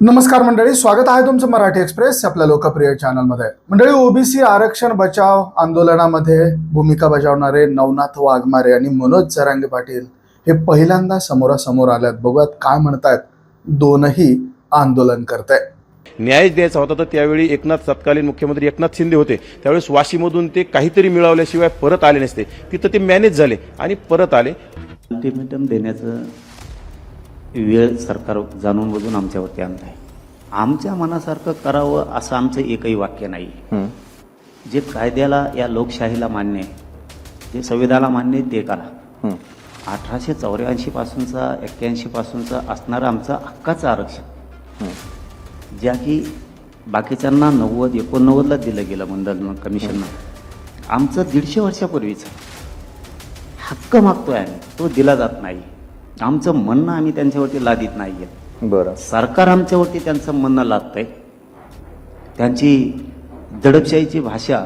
नमस्कार मंडळी स्वागत आहे तुमचं मराठी एक्सप्रेस आपल्या लोकप्रिय चॅनलमध्ये. मंडळी ओबीसी आरक्षण बचाव आंदोलनामध्ये भूमिका बजावणारे नवनाथ वाघमारे आणि मनोज जरांगे पाटील हे पहिल्यांदा समोरासमोर आल्यात. बघूयात काय म्हणतायत. दोनही आंदोलन करताय. न्याय द्यायचा होता तर त्यावेळी एकनाथ तत्कालीन मुख्यमंत्री एकनाथ शिंदे होते. त्यावेळेस वाशीमधून ते काहीतरी मिळवल्याशिवाय परत आले नसते. तिथं ते मॅनेज झाले आणि परत आले. अल्टिमेटम देण्याचं वेळ सरकार जाणून बुजून आमच्यावरती आणत आहे आमच्या मनासारखं करावं असं आमचं एकही वाक्य नाही. जे कायद्याला या लोकशाहीला मान्य आहे जे संविधानाला मान्य आहे ते करा. अठराशे चौऱ्याऐंशी पासूनचा एक्क्याऐंशी पासूनचा असणारं आमचं हक्काचं आरक्षण. ज्या की बाकीच्यांना नव्वद एकोणनव्वदला दिलं गेलं मंडल कमिशननं. आमचं दीडशे वर्षापूर्वीचं हक्क मागतोय आम्ही. तो दिला जात नाही. आमचं म्हणणं आम्ही त्यांच्यावरती लादित नाही आहे बरं. सरकार आमच्यावरती त्यांचं म्हणणं लादतंय. त्यांची दडपशाहीची भाषा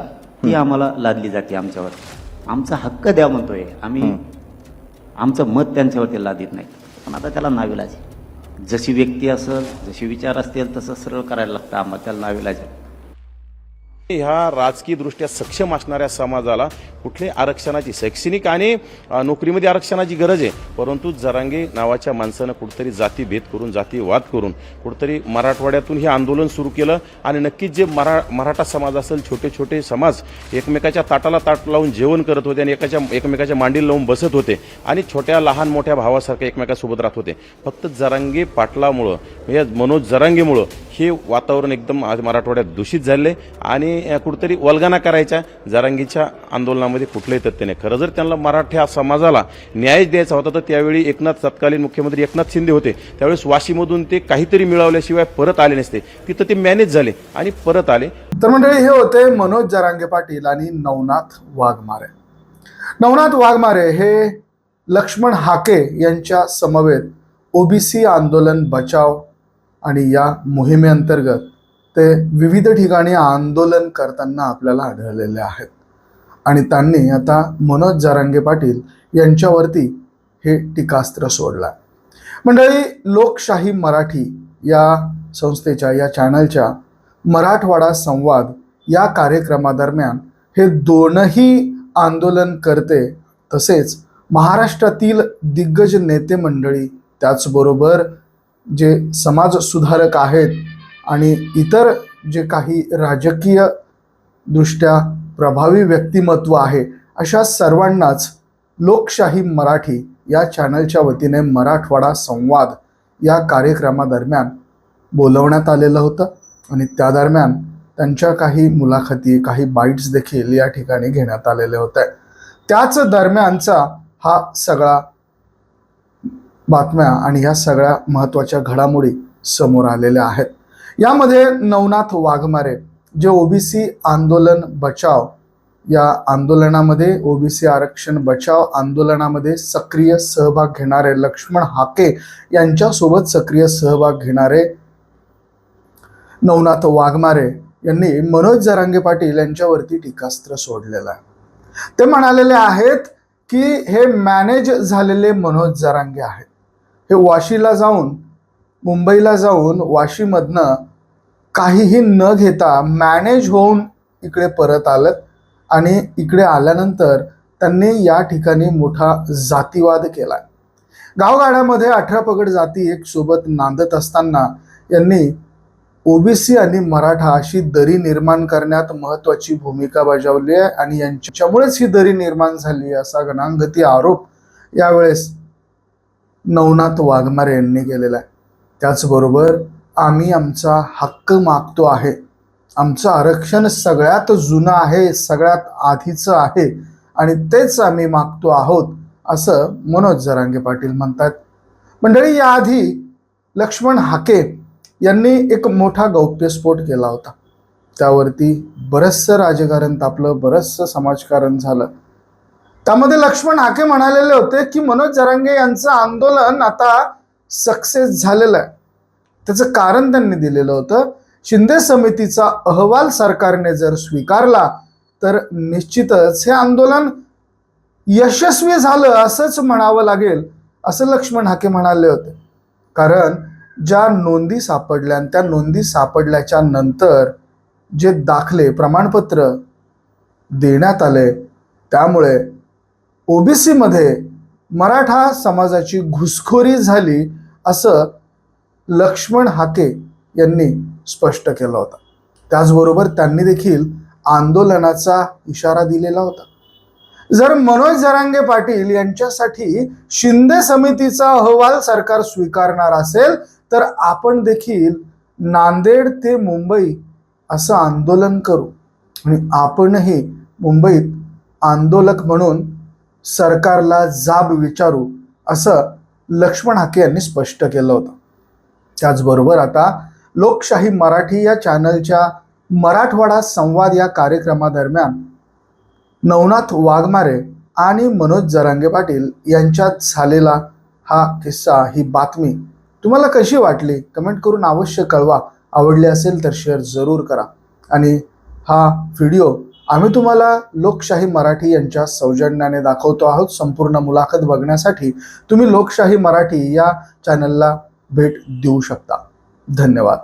ही. आम्हाला लादली जाते आमच्यावर. आमचा हक्क द्या म्हणतोय. आम्ही आमचं मत त्यांच्यावरती लादित नाही. पण आता त्याला नाविलाज जशी व्यक्ती असेल जशी विचार असतील तसं सरळ करायला लागतं आम्हाला. त्याला नाविलाज ह्या राजकीयदृष्ट्या सक्षम असणाऱ्या समाजाला कुठले आरक्षणाची शैक्षणिक आणि नोकरीमध्ये आरक्षणाची गरज आहे. परंतु जरांगे नावाच्या माणसानं कुठतरी जातीभेद करून जातीवाद करून कुठतरी मराठवाड्यातून हे आंदोलन सुरू केलं आणि नक्कीच जे मरा मराठा समाज असेल छोटे छोटे समाज एकमेकाच्या ताटाला ताट लावून जेवण करत होते आणि एकाच्या एकमेकाच्या मांडीला लावून बसत होते आणि छोट्या लहान मोठ्या भावासारखे एकमेकासोबत राहत होते. फक्त जरांगे पाटलामुळं म्हणजे मनोज जरांगेमुळं हे वातावरण एकदम आज मराठवाड्यात दूषित झाले आणि कुठंतरी वल्गाना वल्गना करायच्या जारांगीच्या आंदोलनामध्ये कुठलंही तथ्य नाही खरं जर त्यांना मराठ्या समाजाला न्याय द्यायचा होता तर त्यावेळी एकनाथ तत्कालीन मुख्यमंत्री एकनाथ शिंदे होते. त्यावेळेस वाशीमधून ते काहीतरी मिळवल्याशिवाय परत आले नसते. तिथं ते मॅनेज झाले आणि परत आले. तर मंडळी हे होते मनोज जरांगे पाटील आणि नवनाथ वाघमारे. नवनाथ वाघमारे हे लक्ष्मण हाके यांच्या समवेत ओबीसी आंदोलन बचाव आणि या मोहिमेअंतर्गत ते विविध ठिकाणी आंदोलन करताना आपल्याला आढळलेले आहेत. आणि त्यांनी आता मनोज जारांगे पाटील यांच्यावरती हे टीकास्त्र सोडलं. मंडळी लोकशाही मराठी या संस्थेच्या या चॅनलच्या मराठवाडा संवाद या कार्यक्रमादरम्यान हे दोनही आंदोलन करते तसेच महाराष्ट्रातील दिग्गज नेते मंडळी त्याचबरोबर जे समाज सुधारक आहेत आणि इतर जे काही राजकीय दृष्ट्या प्रभावी व्यक्तिमत्व आहे अशा सर्वांनाच लोकशाही मराठी या चॅनलच्या वतीने मराठवाडा संवाद या कार्यक्रमादरम्यान बोलवण्यात आलेलं होतं. आणि त्या दरम्यान त्यांच्या काही मुलाखती काही बाईट्स देखील या ठिकाणी घेण्यात आलेले होते त्याच दरम्यानचा हा सगळा बातम्या आणि ह्या सगळ्या महत्त्वाच्या घडामोडी समोर आलेल्या आहेत. यामध्ये नवनाथ वाघमारे जे ओबीसी आंदोलन बचाव या आंदोलनामध्ये ओबीसी आरक्षण बचाव आंदोलनामध्ये सक्रिय सहभाग घेणारे लक्ष्मण हाके यांच्यासोबत सक्रिय सहभाग घेणारे नवनाथ वाघमारे यांनी मनोज जरांगे पाटील यांच्यावरती टीकास्त्र सोडलेलं आहे. ते म्हणालेले आहेत की हे मॅनेज झालेले मनोज जरांगे आहेत. हे वाशीला जाऊन मुंबईला जाऊन वाशीमधनं काहीही न घेता मॅनेज होऊन इकडे परत आलं आणि इकडे आल्यानंतर त्यांनी या ठिकाणी मोठा जातीवाद केला. गावगाड्यामध्ये अठरा पगड जाती एक सोबत नांदत असताना यांनी ओबीसी आणि मराठा अशी दरी निर्माण करण्यात महत्वाची भूमिका बजावली आहे आणि यांच्यामुळेच ही दरी निर्माण झाली असा गणांगती आरोप यावेळेस नवनाथ वाघमारे यांनी केलेला आहे. त्याचबरोबर आम्ही आमचा हक्क मागतो आहे. आमचं आरक्षण सगळ्यात जुनं आहे सगळ्यात आधीचं आहे आणि तेच आम्ही मागतो आहोत असं मनोज जरांगे पाटील म्हणतात. मंडळी याआधी लक्ष्मण हाके यांनी एक मोठा गौप्यस्फोट केला होता. त्यावरती बरंचसं राजकारण तापलं बरंचसं समाजकारण झालं. त्यामध्ये लक्ष्मण हाके म्हणालेले होते की मनोज जरांगे यांचं आंदोलन आता सक्सेस झालेलं आहे. त्याचं कारण त्यांनी दिलेलं होतं. शिंदे समितीचा अहवाल सरकारने जर स्वीकारला तर निश्चितच हे आंदोलन यशस्वी झालं असंच म्हणावं लागेल असं लक्ष्मण हाके म्हणाले होते. कारण ज्या नोंदी सापडल्या आणि त्या नोंदी सापडल्याच्या नंतर जे दाखले प्रमाणपत्र देण्यात आले त्यामुळे ओबीसीमध्ये मराठा समाजाची घुसखोरी झाली असं लक्ष्मण हाके यांनी स्पष्ट केलं होतं. त्याचबरोबर त्यांनी देखील आंदोलनाचा इशारा दिलेला होता. जर मनोज जरांगे पाटील यांच्यासाठी शिंदे समितीचा अहवाल सरकार स्वीकारणार असेल तर आपण देखील नांदेड ते मुंबई असं आंदोलन करू. आणि आपणही मुंबईत आंदोलक म्हणून सरकारला जाब विचारू असं लक्ष्मण हाके यांनी स्पष्ट केलं होतं. त्याचबरोबर आता लोकशाही मराठी या चॅनलच्या मराठवाडा संवाद या कार्यक्रमादरम्यान नवनाथ वाघमारे आणि मनोज जरांगे पाटील यांच्यात झालेला हा किस्सा ही बातमी तुम्हाला कशी वाटली? कमेंट करून अवश्य कळवा. आवडली असेल तर शेअर जरूर करा. आणि हा व्हिडिओ आम्ही तुम्हाला लोकशाही मराठी यांच्या सौजन्याने दाखवतो आहोत. संपूर्ण मुलाखत बघण्यासाठी तुम्ही लोकशाही मराठी या चॅनलला भेट देऊ शकता. धन्यवाद.